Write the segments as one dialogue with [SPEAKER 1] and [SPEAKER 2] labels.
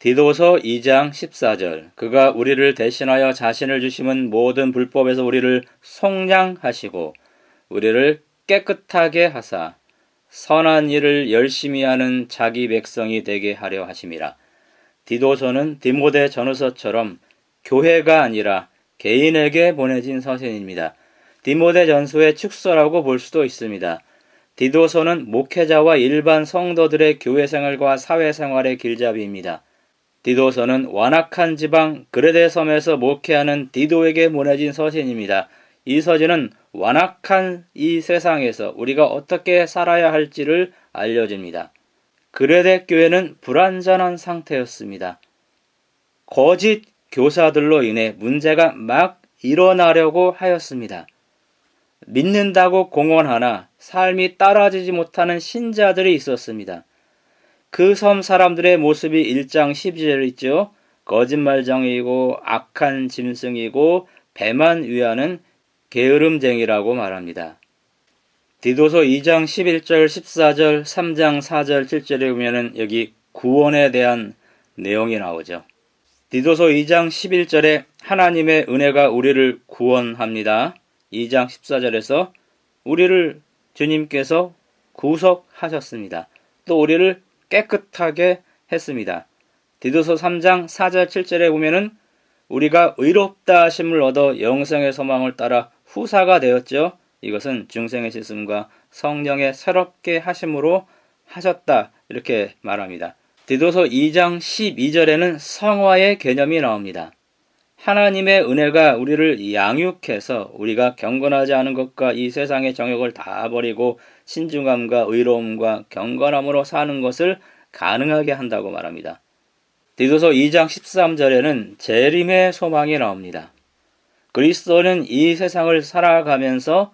[SPEAKER 1] 디도서 2장 14절 그가 우리를 대신하여 자신을 주심은 모든 불법에서 우리를 속량하시고 우리를 깨끗하게 하사 선한 일을 열심히 하는 자기 백성이 되게 하려 하심이라. 디도서는 디모데 전후서처럼 교회가 아니라 개인에게 보내진 서신입니다. 디모데 전서의 축서라고 볼 수도 있습니다. 디도서는 목회자와 일반 성도들의 교회 생활과 사회 생활의 길잡이입니다. 디도서는 완악한 지방 그레데 섬에서 목회하는 디도에게 보내진 서신입니다. 이 서신은 완악한 이 세상에서 우리가 어떻게 살아야 할지를 알려줍니다. 그레데 교회는 불완전한 상태였습니다. 거짓 교사들로 인해 문제가 막 일어나려고 하였습니다. 믿는다고 공언하나 삶이 따라지지 못하는 신자들이 있었습니다. 그 섬 사람들의 모습이 1장 12절에 있죠. 거짓말쟁이고 악한 짐승이고 배만 위하는 게으름쟁이라고 말합니다. 디도서 2장 11절, 14절, 3장 4절, 7절에 보면은 여기 구원에 대한 내용이 나오죠. 디도서 2장 11절에 하나님의 은혜가 우리를 구원합니다. 2장 14절에서 우리를 주님께서 구속하셨습니다. 또 우리를 깨끗하게 했습니다. 디도서 3장 4절 7절에 보면은 우리가 의롭다 하심을 얻어 영생의 소망을 따라 후사가 되었죠. 이것은 중생의 실습과 성령의 새롭게 하심으로 하셨다. 이렇게 말합니다. 디도서 2장 12절에는 성화의 개념이 나옵니다. 하나님의 은혜가 우리를 양육해서 우리가 경건하지 않은 것과 이 세상의 정욕을 다 버리고 신중함과 의로움과 경건함으로 사는 것을 가능하게 한다고 말합니다. 디도서 2장 13절에는 재림의 소망이 나옵니다. 그리스도는 이 세상을 살아가면서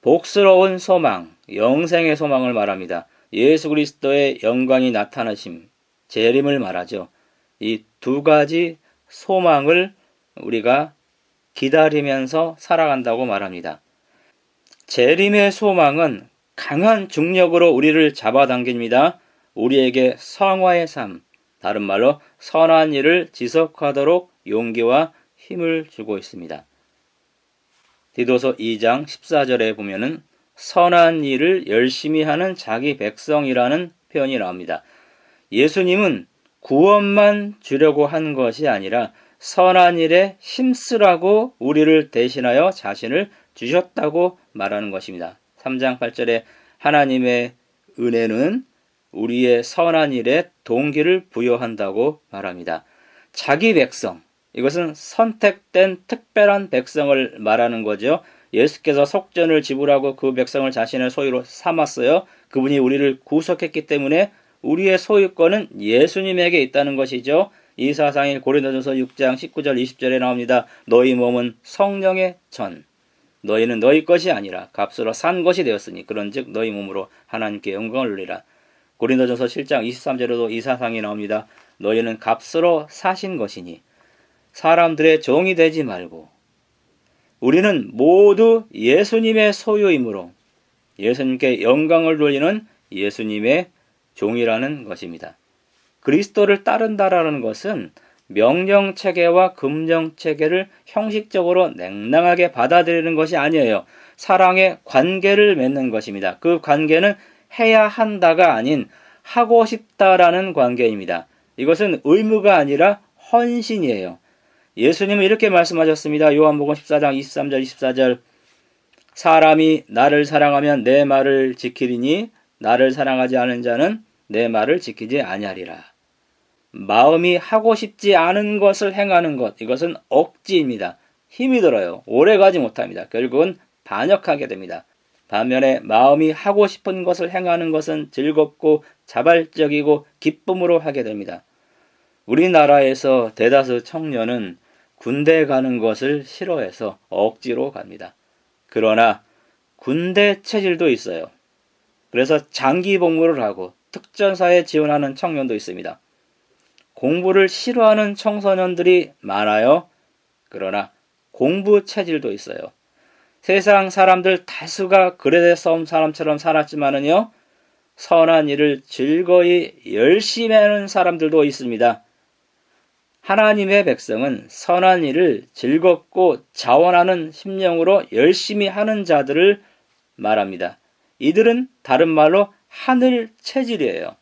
[SPEAKER 1] 복스러운 소망, 영생의 소망을 말합니다. 예수 그리스도의 영광이 나타나심, 재림을 말하죠. 이 두 가지 소망을 우리가 기다리면서 살아간다고 말합니다. 재림의 소망은 강한 중력으로 우리를 잡아당깁니다. 우리에게 성화의 삶, 다른 말로 선한 일을 지속하도록 용기와 힘을 주고 있습니다. 디도서 2장 14절에 보면은 선한 일을 열심히 하는 자기 백성이라는 표현이 나옵니다. 예수님은 구원만 주려고 한 것이 아니라 선한 일에 힘쓰라고 우리를 대신하여 자신을 주셨다고 말하는 것입니다. 3장 8절에 하나님의 은혜는 우리의 선한 일에 동기를 부여한다고 말합니다. 자기 백성, 이것은 선택된 특별한 백성을 말하는 거죠. 예수께서 속전을 지불하고 그 백성을 자신의 소유로 삼았어요. 그분이 우리를 구속했기 때문에 우리의 소유권은 예수님에게 있다는 것이죠. 이사상일 고린도전서 6장 19절 20절에 나옵니다. 너희 몸은 성령의 전. 너희는 너희 것이 아니라 값으로 산 것이 되었으니 그런즉 너희 몸으로 하나님께 영광을 누리라. 고린도전서 7장 23절에도 이 사상이 나옵니다. 너희는 값으로 사신 것이니 사람들의 종이 되지 말고 우리는 모두 예수님의 소유이므로 예수님께 영광을 돌리는 예수님의 종이라는 것입니다. 그리스도를 따른다라는 것은 명령 체계와 금령 체계를 형식적으로 냉랭하게 받아들이는 것이 아니에요. 사랑의 관계를 맺는 것입니다. 그 관계는 해야 한다가 아닌 하고 싶다라는 관계입니다. 이것은 의무가 아니라 헌신이에요. 예수님은 이렇게 말씀하셨습니다. 요한복음 14장 23절 24절 사람이 나를 사랑하면 내 말을 지키리니 나를 사랑하지 않은 자는 내 말을 지키지 아니하리라. 마음이 하고 싶지 않은 것을 행하는 것 이것은 억지입니다. 힘이 들어요. 오래 가지 못합니다. 결국은 반역하게 됩니다. 반면에 마음이 하고 싶은 것을 행하는 것은 즐겁고 자발적이고 기쁨으로 하게 됩니다. 우리나라에서 대다수 청년은 군대 가는 것을 싫어해서 억지로 갑니다. 그러나 군대 체질도 있어요. 그래서 장기 복무를 하고 특전사에 지원하는 청년도 있습니다. 공부를 싫어하는 청소년들이 많아요. 그러나 공부 체질도 있어요. 세상 사람들 다수가 그레데 섬 사람처럼 살았지만은요, 선한 일을 즐거이 열심히 하는 사람들도 있습니다. 하나님의 백성은 선한 일을 즐겁고 자원하는 심령으로 열심히 하는 자들을 말합니다. 이들은 다른 말로 하늘 체질이에요.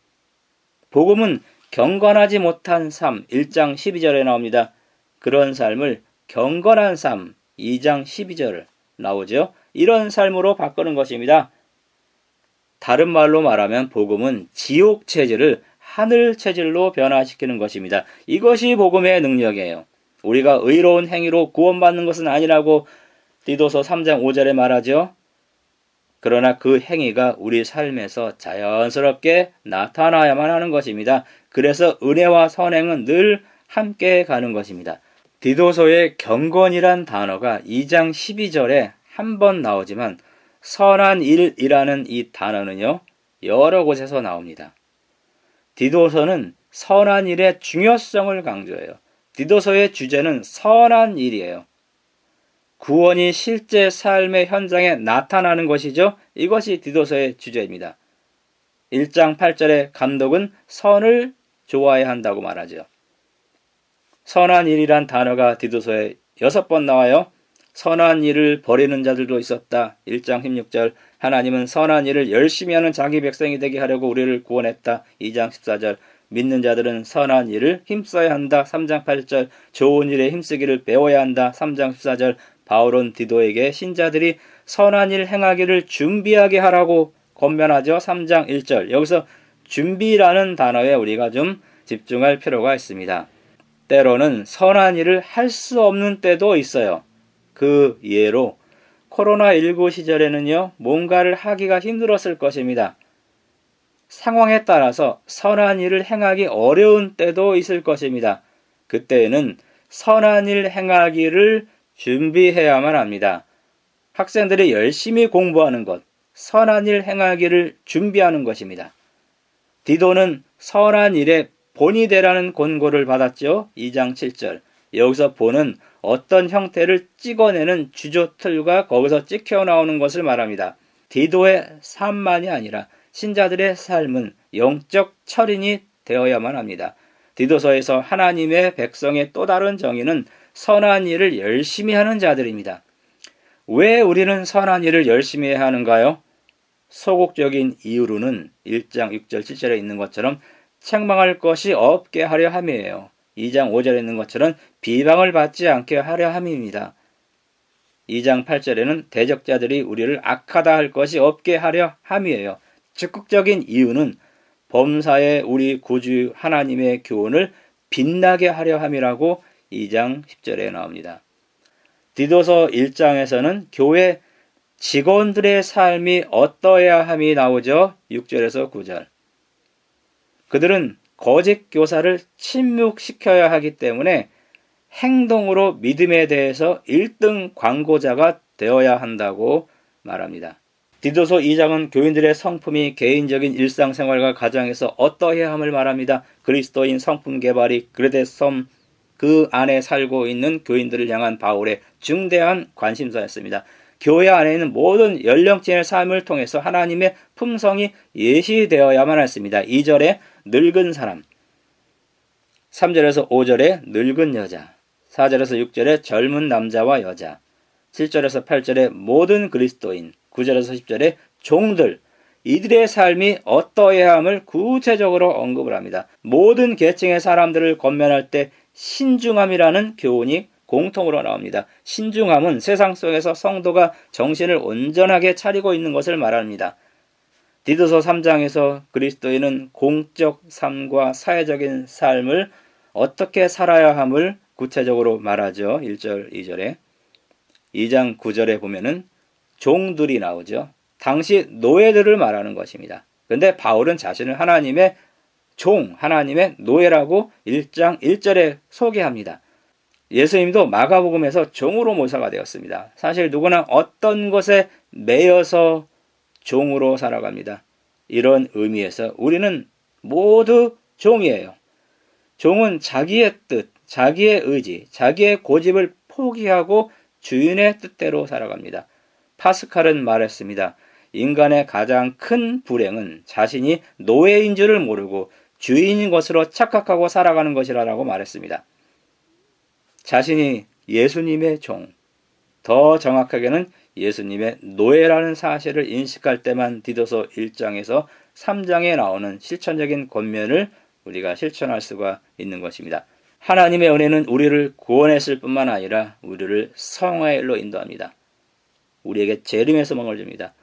[SPEAKER 1] 복음은 경건하지 못한 삶 1장 12절에 나옵니다. 그런 삶을 경건한 삶 2장 12절 나오죠. 이런 삶으로 바꾸는 것입니다. 다른 말로 말하면 복음은 지옥 체질을 하늘 체질로 변화시키는 것입니다. 이것이 복음의 능력이에요. 우리가 의로운 행위로 구원받는 것은 아니라고 디도서 3장 5절에 말하죠. 그러나 그 행위가 우리 삶에서 자연스럽게 나타나야만 하는 것입니다. 그래서 은혜와 선행은 늘 함께 가는 것입니다. 디도서의 경건이란 단어가 2장 12절에 한 번 나오지만 선한 일이라는 이 단어는요, 여러 곳에서 나옵니다. 디도서는 선한 일의 중요성을 강조해요. 디도서의 주제는 선한 일이에요. 구원이 실제 삶의 현장에 나타나는 것이죠. 이것이 디도서의 주제입니다. 1장 8절의 감독은 선을 좋아해야 한다고 말하죠. 선한 일이란 단어가 디도서에 여섯 번 나와요. 선한 일을 버리는 자들도 있었다. 1장 16절 하나님은 선한 일을 열심히 하는 자기 백성이 되게 하려고 우리를 구원했다. 2장 14절 믿는 자들은 선한 일을 힘써야 한다. 3장 8절 좋은 일에 힘쓰기를 배워야 한다. 3장 14절 바울은 디도에게 신자들이 선한 일 행하기를 준비하게 하라고 권면하죠. 3장 1절 여기서 준비라는 단어에 우리가 좀 집중할 필요가 있습니다. 때로는 선한 일을 할 수 없는 때도 있어요. 그 예로 코로나19 시절에는요, 뭔가를 하기가 힘들었을 것입니다. 상황에 따라서 선한 일을 행하기 어려운 때도 있을 것입니다. 그때에는 선한 일 행하기를 준비해야만 합니다. 학생들이 열심히 공부하는 것, 선한 일 행하기를 준비하는 것입니다. 디도는 선한 일에 본이 되라는 권고를 받았죠. 2장 7절. 여기서 본은 어떤 형태를 찍어내는 주조틀과 거기서 찍혀 나오는 것을 말합니다. 디도의 삶만이 아니라 신자들의 삶은 영적 철인이 되어야만 합니다. 디도서에서 하나님의 백성의 또 다른 정의는 선한 일을 열심히 하는 자들입니다. 왜 우리는 선한 일을 열심히 해야 하는가요? 소극적인 이유로는 1장 6절 7절에 있는 것처럼 책망할 것이 없게 하려 함이에요. 2장 5절에 있는 것처럼 비방을 받지 않게 하려 함입니다. 2장 8절에는 대적자들이 우리를 악하다 할 것이 없게 하려 함이에요. 적극적인 이유는 범사에 우리 구주 하나님의 교훈을 빛나게 하려 함이라고 2장 10절에 나옵니다. 디도서 1장에서는 교회 직원들의 삶이 어떠해야 함이 나오죠. 6절에서 9절. 그들은 거짓 교사를 침묵시켜야 하기 때문에 행동으로 믿음에 대해서 1등 광고자가 되어야 한다고 말합니다. 디도서 2장은 교인들의 성품이 개인적인 일상생활과 가정에서 어떠해야 함을 말합니다. 그리스도인 성품 개발이 그레데섬 그 안에 살고 있는 교인들을 향한 바울의 중대한 관심사였습니다. 교회 안에 있는 모든 연령층의 삶을 통해서 하나님의 품성이 예시되어야만 했습니다. 2절에 늙은 사람, 3절에서 5절에 늙은 여자, 4절에서 6절에 젊은 남자와 여자, 7절에서 8절에 모든 그리스도인, 9절에서 10절에 종들, 이들의 삶이 어떠해야 함을 구체적으로 언급을 합니다. 모든 계층의 사람들을 건면할 때 신중함이라는 교훈이 공통으로 나옵니다. 신중함은 세상 속에서 성도가 정신을 온전하게 차리고 있는 것을 말합니다. 디도서 3장에서 그리스도인은 공적 삶과 사회적인 삶을 어떻게 살아야 함을 구체적으로 말하죠. 1절, 2절에. 2장 9절에 보면은 종들이 나오죠. 당시 노예들을 말하는 것입니다. 그런데 바울은 자신을 하나님의 종, 하나님의 노예라고 1장 1절에 소개합니다. 예수님도 마가복음에서 종으로 모사가 되었습니다. 사실 누구나 어떤 것에 매여서 종으로 살아갑니다. 이런 의미에서 우리는 모두 종이에요. 종은 자기의 뜻, 자기의 의지, 자기의 고집을 포기하고 주인의 뜻대로 살아갑니다. 파스칼은 말했습니다. 인간의 가장 큰 불행은 자신이 노예인 줄을 모르고 주인인 것으로 착각하고 살아가는 것이라고 말했습니다. 자신이 예수님의 종, 더 정확하게는 예수님의 노예라는 사실을 인식할 때만 디도서 1장에서 3장에 나오는 실천적인 권면을 우리가 실천할 수가 있는 것입니다. 하나님의 은혜는 우리를 구원했을 뿐만 아니라 우리를 성화의 일로 인도합니다. 우리에게 재림의 소망을 줍니다.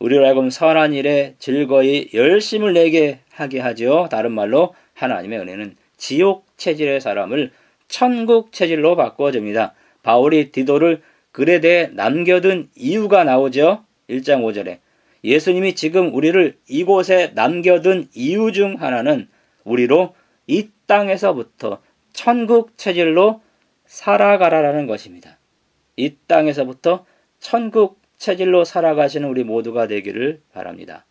[SPEAKER 1] 우리로 하여금 선한 일에 즐거이 열심을 내게 하게 하지요. 다른 말로 하나님의 은혜는 지옥 체질의 사람을 천국 체질로 바꿔줍니다. 바울이 디도를 글에 대해 남겨둔 이유가 나오죠. 1장 5절에. 예수님이 지금 우리를 이곳에 남겨둔 이유 중 하나는 우리로 이 땅에서부터 천국 체질로 살아가라라는 것입니다. 이 땅에서부터 천국 체질로 살아가시는 우리 모두가 되기를 바랍니다.